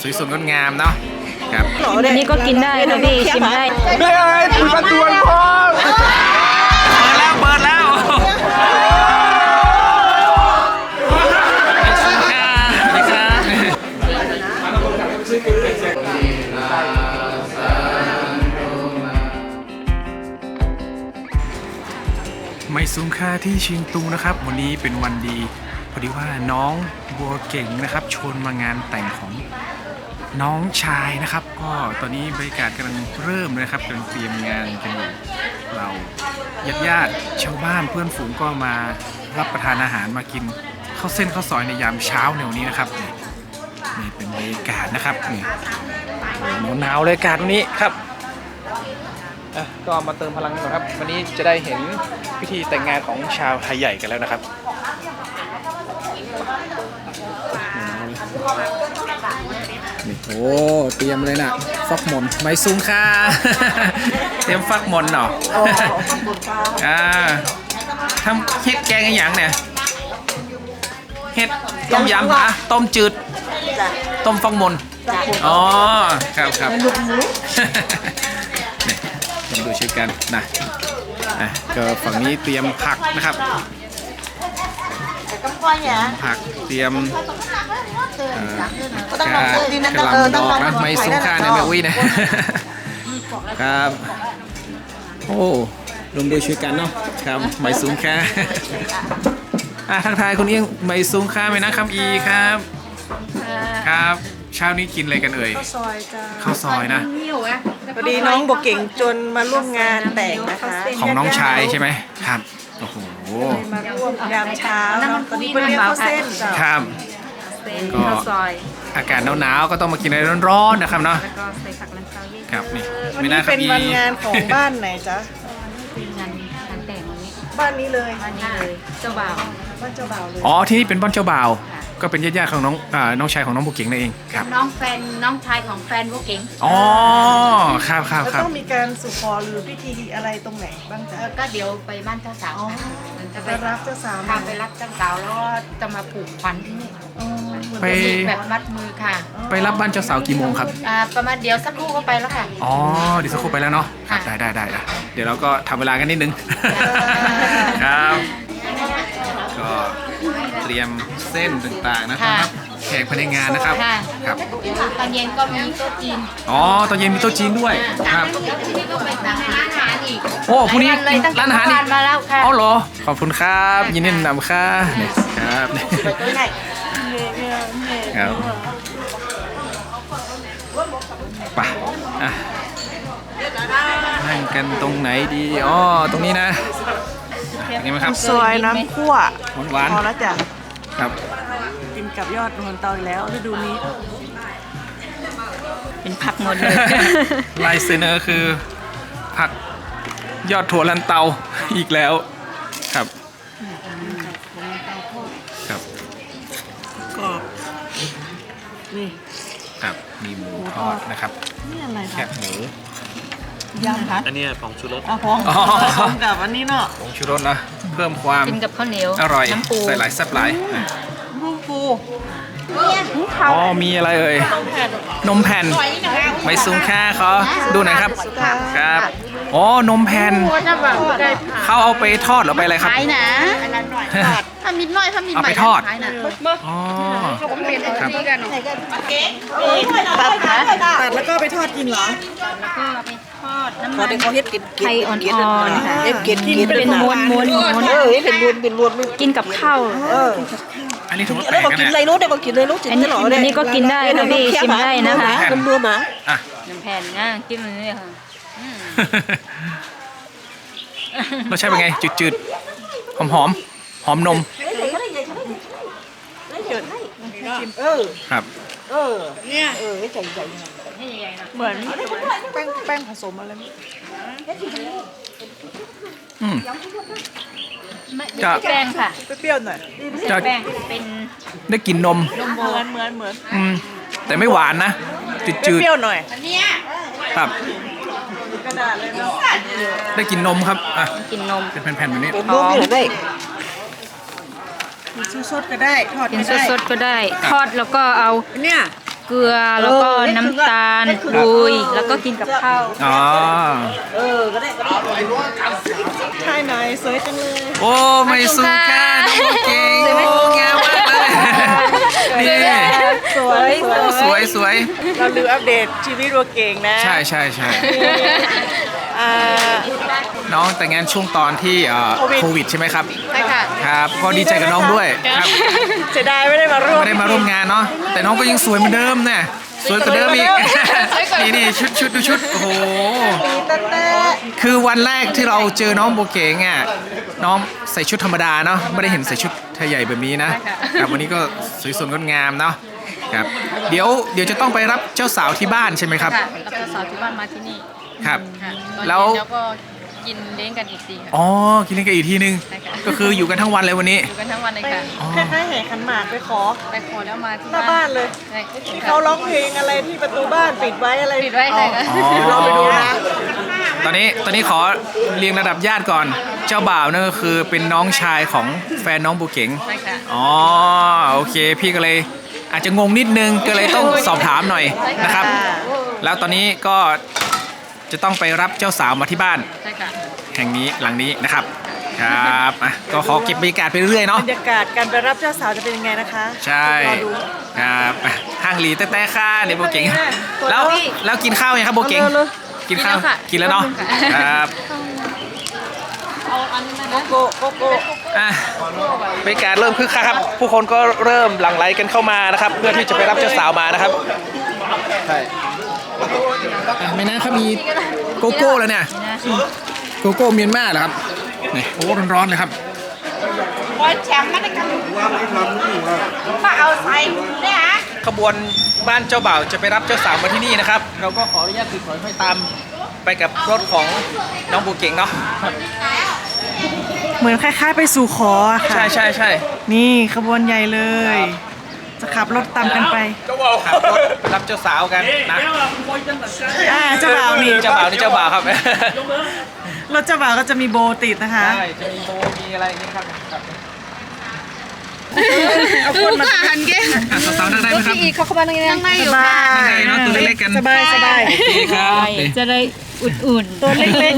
สวยสดงดงามเนาะครับอันนี้ก็กินได้ค่ะพี่ชิมได้เฮ้ยถือประตูพร้อมเปิดแล้วเปิดแล้วสวัสดีค่ะไม่สูงค่าที่เชียงตุงนะครับ วันนี้เป็นวันดีพอดีว่าน้องบัวเก่งนะครับชวนมางานแต่งของ น้องชายนะครับ ก็ตอนนี้บรรยากาศกำลังเริ่มเลยนะครับกำลังเตรียมงานกันอยู่เราญาติญาติชาวบ้านเพื่อนฝูงก็มารับประทานอาหารมากินข้าวเส้นข้าวซอยในยามเช้าในวันนี้นะครับนี่เป็นบรรยากาศนะครับนี่หนาวเลยอากาศวันนี้ครับก็มาเติมพลังกันครับ วันนี้จะได้เห็นพิธีแต่งงานของชาวไทยใหญ่กันแล้วนะครับ โอ้เตรียมเลยนะฟักหมนไม่ซุ้งค่ะ เตรียมฟักหมนเนาะอ่าทำเฮ็ดแกงอะไรอย่างเนี่ยเฮ็ดต้มยำอะต้มจืด ต้มฟักหมนอ๋อครับครับนี่มาดูช่วยกันนะอะก็ฝั่งนี้เตรียมผักนะครับ ผักเตรียมเอ่อกระกระหลำดอกนะไม่ซุ้งค่าเนี่ยแม่อุ้ยนะครับ โอ้รวมด้วยช่วยกันเนาะครับไม่ซุ้งค่าอะทักทายคนนี้ยังไม่ซุ้งค่าไหมนะคำอีครับ ครับเช้านี้กินอะไรกันเอ่ยข้าวซอยจ้าข้าวซอยนะพอดีน้องบกเก่งจนมาร่วมงานแต่งนะคะ ของน้องชายใช่ไหมครับโอ้โห มาร่วมยามเช้าตอนนี้เป็นเรียกข้าวเส้นจ้ะครับก็ ข้าวซอยอากาศหนาวๆก็ต้องมากินอะไรร้อนๆนะครับเนาะ แล้วก็ใส่ผักลันเตาเย่ครับนี่ วันไม่นี้น่าครัเป็บนอีวันงานของบ้านไหนจ๊ะคืองานงานแต่งวันนี้บ้านนี้เลยวันนี้เลยเจ้าบ่าวบ้านเจ้าบ่าวเลยอ๋อที่นี่เป็นบ้านเจ้าบ่าวค่ะก็เป็นญาติๆของน้องอ่าน้องชายของน้องบุกเก่งนั่นเองครับ น้องแฟนน้องชายของแฟนพวกเก่งอ๋อ ครับครับแล้วครับ ต้องมีการสู่ขอหรือพิธีอะไรตรงไหนบ้างจ๊ะ เออก็เดี๋ยวไปบ้านเจ้าสาวอ๋อมันจะ จะไปไปรับเจ้าสาวพาไปรับเจ้าสาวแล้วก็จะมาผูกขวัญที่นี่อ๋อเหมือนไปกับแบบมัดมือค่ะไปรับบ้านเจ้าสาวกี่โมงครับ อ่าประมาณเดี๋ยวสักครู่ก็ไปแล้วค่ะ อ๋อเดี๋ยวสักครู่ไปแล้วเนาะครับค่ะ ได้ได้ได้อะเดี๋ยวเราก็ทำเวลากันนิดนึง ครับ ก็เตรียมเส้นต่างๆนะครับแขกภายในงานนะครับค่ะครับ ตอนเย็นก็มีโต๊ะจีนอ๋อตอนเย็นมีโต๊ะจีนด้วยครับที่นี่ก็ไปสั่งร้านอาหารอีกโอ้พรุ่งนี้หลยวัเลยตั้งแต่ร้านอาหารอีกเมื่วมาแล้วค่ะเอาเหรอ ขอบคุณครับ ยินดีนำค่ะนี่ครับนี่ไปไหนเงี้ยเงี้ยเงี้ยครับไปอะนั่งกันตรงไหนดี อ๋อ ตรงนี้นะ อะตรงนี้ไหมครับ ซอยน้ำคั่วหวานพอแล้วจ้ะๆครับกินกับยอดนวลเตาอีกแล้วฤดูนี้ เป็นผักหมดเลย ลายเซ็นเนอร์คือผักยอดถั่วลันเตาอีกแล้วครับครับกรอบ นี่ครับมีหมูทอดนะครับ นี่อะไรแคคะบหมู ยำคะอันเนี้ยผงชูรสอะพร้อมอ๋อ พร้อมกับอันนี้เนาะผงชูรสนะ เพิ่มความกินกับข้าวเหนียวอร่อย น้ำปูใส่หลายแซ่บหลายอะลูกฟูอ๋อมีอะไรเอ่ยนมแผ่นไม่ซุ้งค่าเขาดูหน่อยครับครับอ๋อนมแผ่นเขาเอาไปทอดหรือไปอะไรครับขายนะถ้ามิดน้อยถ้ามิดเอาใหม่ไปทอดขายนะอ๋อครับตัดตัดแล้วก็ไปทอดกินเหรอ พอได้เขาเฮ็ดกินไข่อ่อนๆค่ะเอ็มเกล็ดกินเป็นม้วนม้วนม้วนเออเป็นรวนเป็นรวนไม่กินกับข้าว เอออันนี้ถือว่าแปลแล้วกบอกนะกินเนี่ยอะไรรู้ได้บอกกินอะไรรู้จิอันนี้อันนี้ก็กินได้ค่ะพี่ชิมได้นะคะมันรัวหมาอะน้ำแผ่นนะกินมันเลยค่ะรสชาติเป็นไง จืดๆ หอมหอมๆหอมนมเออ ครับ เออ เนี่ย เออใจใจเหมือน แป้งแป้งผสมอะไรไม่อืมไม่จะใช่แป้งค่ะเปรี้ยวๆหน่อยจะแป้งเป็นได้กลินนมเหมือนเหมือนเหมือนอืม แต่ไม่หวานนะ จืดเปรี้ยวๆหน่อยๆครับ กระดาษเลยเนาะได้กลินนมครับ อะ กินนม เป็นแผ่นๆแบบนี้เป็นรูปนี่ได้กินสดๆก็ได้ ทอดกินก็ได้สดๆก็ได้ ทอดแล้วก็เอาเนี่ย เกลือแล้วก็น้ำตาลลุยแล้วก็กินกับข้าวอ๋อถ่ายหน่อยสวยจังเลยโอ้ไม่สู้ค่าน้องโบเก่งโอ้งามมากเลยนี่สวยโอ้สวยสวยเราลืมอัปเดตชีวิตวัวเก่งนะ ใช่ใช่ใช่ อ่า น้องแต่งงานช่วงตอนที่เอ่อโควิด โควิดใช่ไหมครับ ใช่ค่ะครับ ก็ดีใจกับน้องด้วยครับ เสียดายไม่ได้มาร่วม ไม่ได้มาร่วมงานเนาะแต่น้องก็ยังสวยเหมือนเดิมเนี่ยสวยกว่าเดิมอีกนี่นี่ชุดชุดดูชุดโอ้โห แต่แต่คือวันแรกที่เราเจอน้องโบเก๋งอะน้องใส่ชุดธรรมดาเนาะไม่ได้เห็นใส่ชุดไทยใหญ่แบบนี้นะครับวันนี้ก็สวยสดงดงามเนาะครับเดี๋ยวเดี๋ยวจะต้องไปรับเจ้าสาวที่บ้านใช่ไหมครับ ค่ะแล้วก็สาวที่บ้านมาที่นี่ ครับ ค่ะตอนแล้วเย็นแล้วก็กินเลี้ยงกันอีกทีค่ะอ๋อกินเล่นกันอีกทีนึง ใช่ค่ะก็คืออยู่กันทั้งวันเลยวันนี้ อยู่กันทั้งวันเลยไปค่ะอ๋อ คล้ายๆแห่ขันหมากไปขอ ไปขอแล้วมาที่หน้าบ้านเลย ใช่ที่เขาร้องเพลงอะไรที่ประตูบ้านปิดไว้อะไรปิดไว้เลยค่ะ อ๋อเราไปดูนะ ตอนนี้ตอนนี้ขอเรียงระดับญาติก่อน เจ้าบ่าวนั่นก็คือเป็นน้องชายของแฟนน้องโบเก๋ง ใช่ค่ะ อ๋อโอเค พี่ก็เลยอาจจะงงนิดนึงก็เลยต้องสอบถามหน่อยนะครับ แล้วตอนนี้ก็ จะต้องไปรับเจ้าสาวมาที่บ้าน ใช่ค่ะแห่งนี้หลังนี้นะครับ ครับอะก็ขอเก็บบรรยากาศไปเรื่อยๆเนาะ บรรยากาศการไปรับเจ้าสาวจะเป็นยังไงนะคะใช่ รอดู ครับอะห้างหลีแต่แต่ค่าเนี่ยโบเก๋งตัวแล้วพี่แล้วกินข้าวยังครับโบเก๋งเอาเลยกินข้าว กินแล้วค่ะกินแล้วเนาะกินแล้วคค่ะรับ เอาอันนั้นโกนะโก้โกโก้อะบรรยากาศเริ่มคึกคักครับ ผู้คนก็เริ่มหลั่งไหลกันเข้ามานะครับ เพื่อที่จะไปรับเจ้าสาวมานะครับ ใช่ ไม่น่าเขามีโกโก้แล้วเนี่ยโกโก้เมียนมาเหรอครับนี่โอ้ร้อนๆเลยครับบอลแชมป์มันได้กันมาเอาใส่เนี่ยฮะขบวนบ้านเจ้าบ่าวจะไปรับเจ้าสาวมาที่นี่นะครับ เราก็ขออนุญาตถือถอยค่อยตามไปกับรถของน้องบูเก่งเนาะเหมือนคล้ายๆไปสู่ขออะค่ะ ใช่ใช่ใช่ นี่ขบวนใหญ่เลย จะขับรถตามกันไปขับรถไปรับเจ้าสาวกันนะอ่าเจ้าบ่าวนี่เจ้าบ่าวนี่เจ้าบ่าวครับรถเจ้าบ่าวก็จะมีโบติดนะคะ ใช่จะมีโบมีอะไรอย่างนี้ครับครับเอาคนมาหันเก่งอะสาวๆนั่งได้ไหมครับอีกเขาเข้ามาตรงนี้นั่งได้อยู่สบานั่งได้ยเนาะตัวเล็กๆกันสบายสบายโอเคครับ จะได้อุ่นๆตัวเล็ก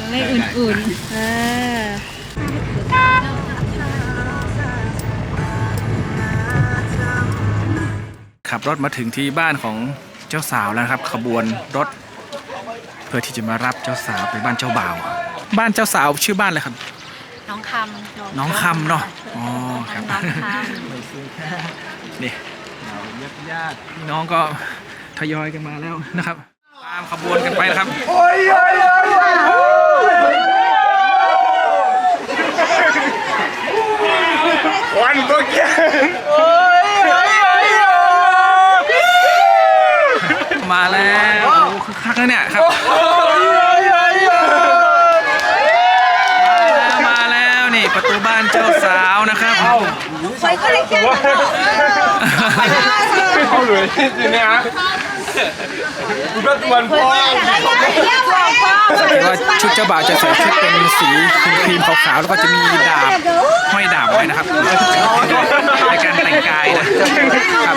จะได้อุ่นๆ อ่า ขับรถมาถึงที่บ้านของเจ้าสาวแล้วนะครับ ขบวนรถ เพื่อที่จะมารับเจ้าสาวไปบ้านเจ้าบ่าว บ้านเจ้าสาวชื่อบ้านอะไรครับๆน้องคำน้องคำเนาะอ๋อครับน้องคนี่เราญาติญาติพี่น้องก็ทยอยกันมาแล้วนะครับ ตามขบวนกันไปนะครับ Cuando quieras. มาแล้วโอ้โหคึกคัก แล้วเนี่ยครับ มาแล้วนี่ประตูบ้านเจ้าสาวนะครับเอาเลยทีเนี้ยกูก็ตัวนพ่อแต่ว่าชุดเจ้าบ่าวจะใส่ชุดเป็นสีครีมๆขาวๆแล้วก็จะมีดาบห้อยดาบไว้นะครับในการแต่งกายนะครับ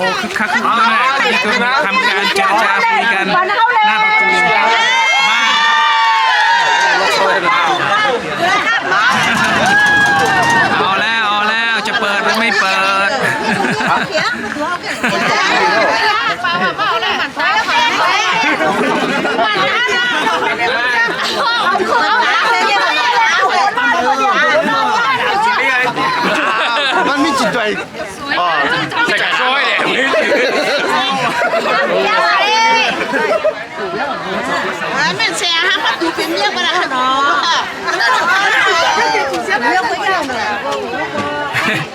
โอ้คึกคักขึ้นมากนี่ก็ทำการเจรจาคุยกันหน้าประตูบ้านเอาแล้วเอาแล้วจะเปิดหรือไม่เปิดมันมีจิตใจอ๋อใส่กระช่อยเนี่ยมันแชร์ห้า ประตูเป็นเมียกันนะเนาะ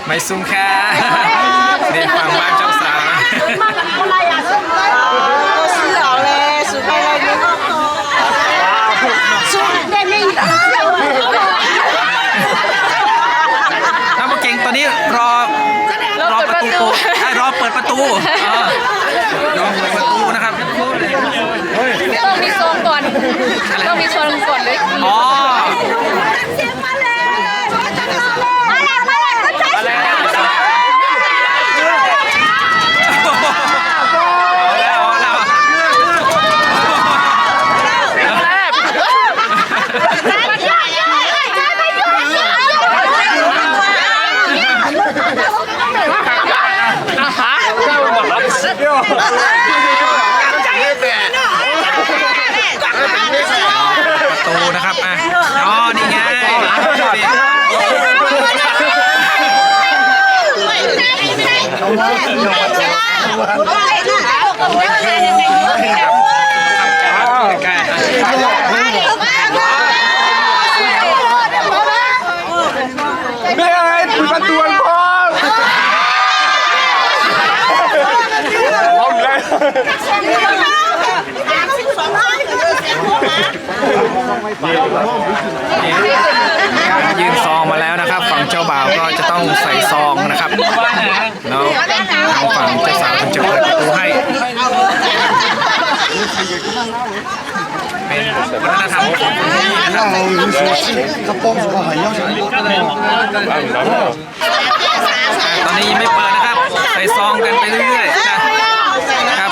ไม่ซุ้มค่ะนี่ฝั่งบ้านเจ้าสาวนะ ก็ซื้อเอาเลยซื้อไปเลยนี่ก็พอ น้ำปลาเก่งตอนนี้รอรอประตูเอ้ยรอเปิดประตูเออรอเปิดประตูนะครับ ต้องมีโซนก่อน ต้องมีโซนก่อนเลย อ๋อ ไม่ไอ้ปืนประตูพ่อเอาเลย ยื่นซองมาแล้วนะครับ ฝั่งเจ้าบ่าวก็จะต้องใส่ซองนะครับแล้วทางฝั่งเจ้าสาวถึงจะเปิดประตูให้ เป็นวัฒนธรรมของที่นี่นะครับกระโปรงก็หายเยอะใช่ไหมตอนนี้ยังไม่เปิดนะครับ ใส่ซองกันไปเรื่อยๆนะครับ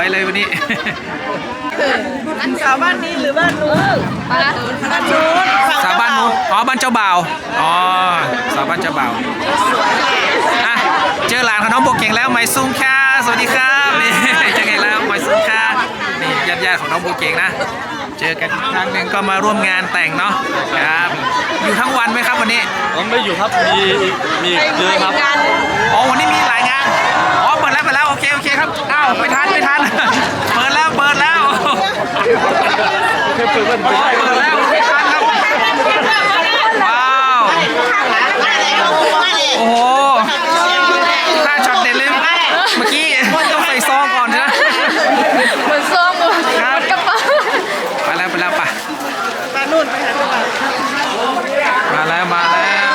วๆสวยเลยวันนี้สาวบ้านนี้หรือบ้านนู้นบ้านนู้นสาวบ้านนู้นอ๋อบ้านเจ้าบ่าวอ๋อสาวบ้านเจ้าบ่าวอะเจอหลานของน้องโบเก่งแล้วไมซุงค่ะสวัสดีครับนี่เจอกันแล้วไมซุงค่ะนี่ญาติญาติๆของน้องโบเก่งนะ เจอกันอีกครั้งหนึ่งก็มาร่วมงานแต่งเนาะครับอยู่ทั้งวันไหมครับวันนี้ผมไม่อยู่ครับมีมีเยอะครับอ๋อ วันนี้มีหลายงาน อ๋อ เปิดแล้วเปิดแล้ว โอเค โอเคครับ อ้าว ไม่ทัน ไม่ทัน เปิดแล้ว เปิดแล้ว อ๋อ เปิดแล้ว ไม่ทันครับ ว้าว โอ้โหถ้าช็อตเด็ดเลย เมื่อกี้ต้องใส่ซองก่อนใช่ไหม เหมือนซองหมด ครับ กระเป๋า ไปแล้วไปแล้วไป บ้านนู้นไปหาเจ้าบ่าว มาแล้วมาแล้ว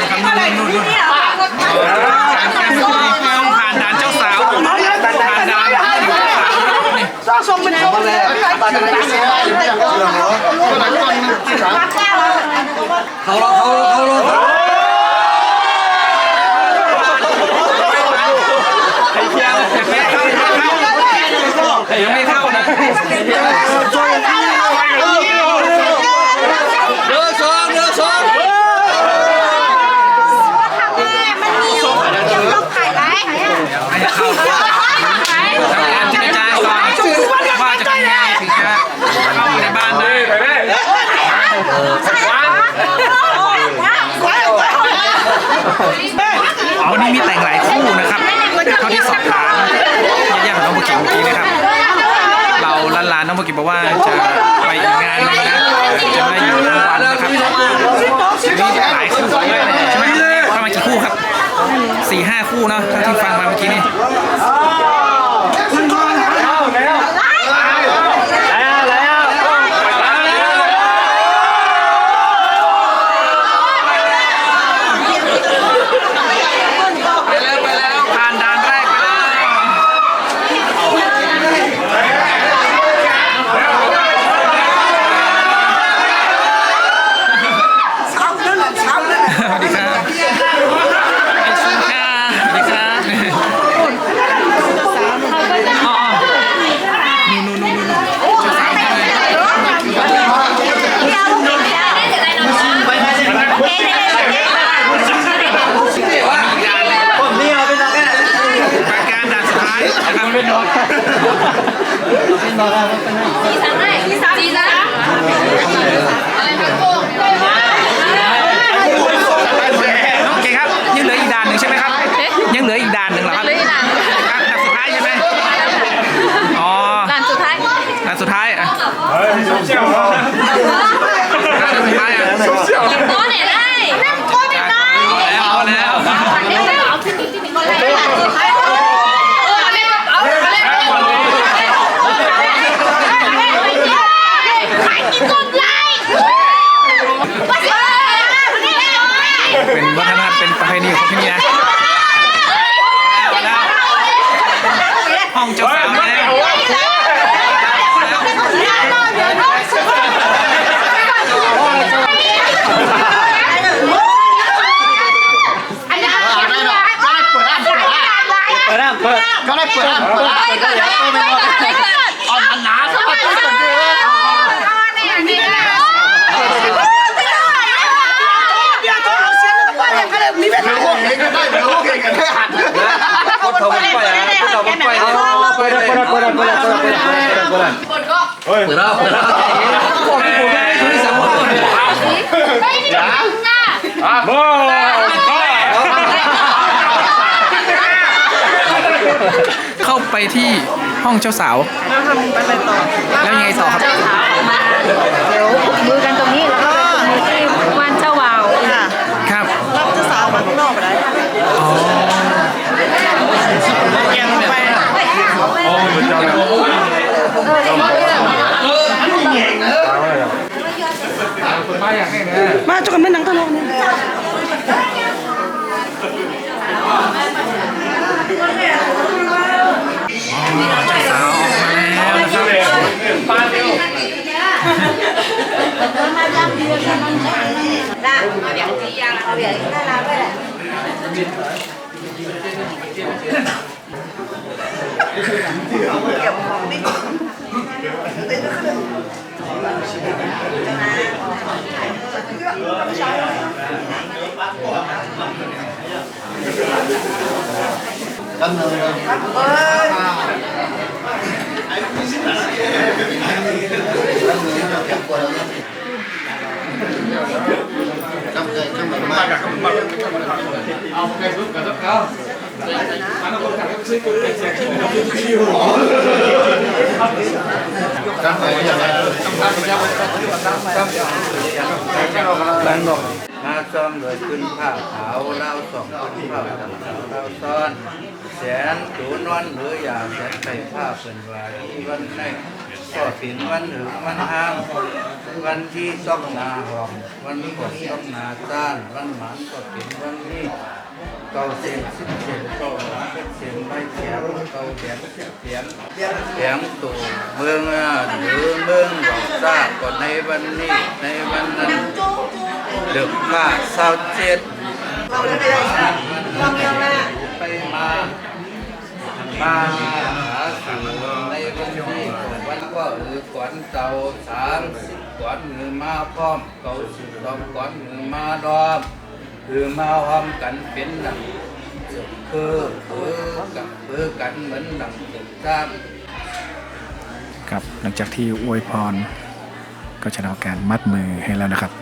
นี่ครับนู่นนู่นนู่นการการผ่านด่านเจ้าสาวผ่านด่านเจ้าสาวนี่ ส่งเป็นส่งเลยยังไม่เข้ายังไม่เข้านะ เดือสองเดือสอง ให้เข้าทำการเจรจาก่อนว่าจะทำยังไงถึงจะเข้าในบ้านได้ วันนี้มีแต่งหลายคู่นะครับเท่าที่สอบถามญาติของน้องโบกิเมื่อกี้นะครับ เราล้านลานๆน้องโบกิบอกว่าจะไปอีกงานนึงนะจะไม่ได้อยู่ทั้งวันนะครับมีหลายคู่ใช่ไหมประมาณกี่คู่ครับสี่ห้าคู่เนาะท่าที่ฟังมาเมื่อกี้นี่ ยเปิดแล้วเปิดแล้วคนที่ผมไม่ได้ถือสามคนเข้าไปที่ห้องเจ้าสาว แล้วทำอะไรต่อ แล้วยังไงต่อครับ เดี๋ยวมือกันตรงนี้แล้วก็มือที่วันเจ้าบ่าว ค่ะ ครับ รับเจ้าสาวมาข้างนอกไปได้แกงลงไป มาจุกันไม่นั งตลอดเนี่ยสาวออกมาแล้ วนะครับมาซ่อมโดยขึ้นผ้าขาวเล่าสองขึ้นผ้าขาวเล่าซ้อน แสนตูนวันหรืออย่าแสนใส่ผ้าเป็นวาที่วันในก็สินวันหรือวันห้ามวันที่ต้องนาหอมวันนี้กดต้องนาจ้านวันหมันก็สินวันนี้ เก้าเสียงสิบเสียงเก้าเป็นเสียงใบเขียวเก้าเสียงเสียงเสียงเสียงตู่เมืองหรือเมืองหลอกซาบก็ในวันนี้ในวันนั้นดึกมากเศร้าเจ็ดไปมามาหาสู่ในวันนี้วันก็เออกวนเจ้าสามสิบกวนมือมาพร้อมเก่าสิบสองกวนมือมาดอม คือมาหอมกันเป็นดังเพื่อเพื่อกับคือกันเหมือนดังตึกซ้ำครับหลังจากที่อวยพรก็จะทำการมัดมือให้แล้วนะครับ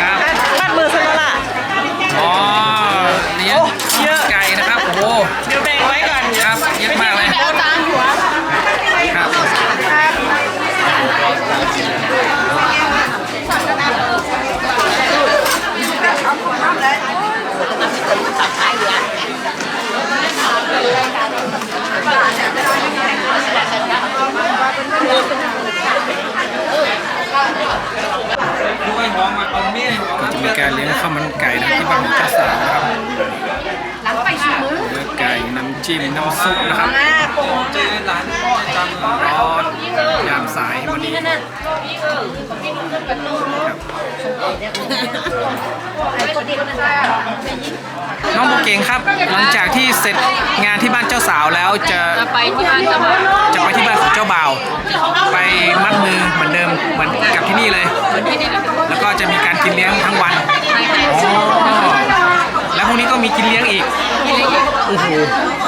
ครับมัดมือซะแล้วล่ะอ๋อเลี้ยงเยอะไก่นะครับ โอ้โหเดี๋ยวแบ่งไว้ก่อน ครับเยอะมากเลย เอาจานหัว ครับ ก็จะมีการเลี้ยงข้าวมันไก่นะครับที่บ้านของเจ้าสาวนะครับเนื้อไก่น้ำจิ้มน้ำซุปนะครับร้อนยามสายวันนี้ครับ น้องโบเก่งครับ หลังจากที่เสร็จงานที่บ้านเจ้าสาวแล้วจะจะไปที่บ้านเจ้าบ่าวจะไปที่บ้านของเจ้าบ่าว ไปมัดมือเหมือนเดิมเหมือนกับที่นี่เลย แล้วก็จะมีการกินเลี้ยงทั้งวันอ๋อแล้วพรุ่งนี้ก็มีกินเลี้ยงอีกที่เล็กโอ้โห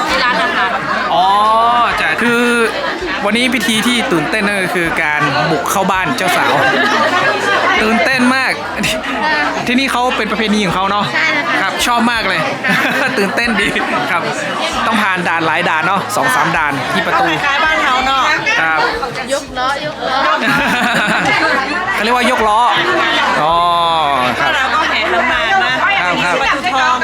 ที่ร้านอาหารอ๋อจะคือวันนี้พิธีที่ตื่นเต้นนั่นก็คือการบุกเข้าบ้านเจ้าสาว ตื่นเต้นมาก ที่นี่เขาเป็นประเพณีของเขาเนาะครับชอบมากเลย ตื่นเต้นดีครับ ต้องผ่านด่านหลายด่านเนาะสองสามด่านที่ประตูคล้ายๆบ้านเฮาเนาะครับยกล้อยกล้อเขาเรียกว่ายกล้ออ๋อคก็รับเราก็แห่ขันหมากนะครับครับประตูทอง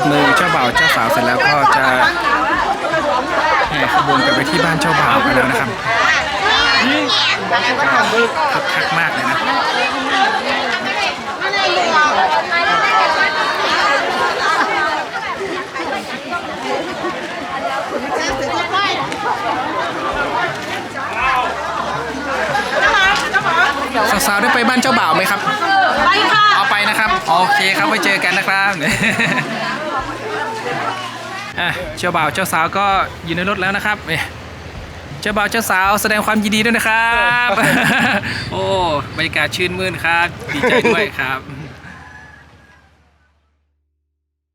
มัดมือเจ้าบ่าวเจ้าสาวเสร็จแล้วก็จะแห่ขบวนกันไปที่บ้านเจ้าบ่าวกันแล้วนะครับคึกคักมากเลยนะสาวๆได้ไปบ้านเจ้าบ่าวไหมครับ ไปค่ะ เอาไปนะครับ โอเคครับไว้เจอกันนะครับ อะเจ้าบ่าวเจ้าสาวก็อยู่ในรถแล้วนะครับเนี่ยเจ้าบ่าวเจ้าสาวแสดงความยินดีด้วยนะครับ โอ้บรรยากาศชื่นมื่นครับ ดีใจด้วยครับ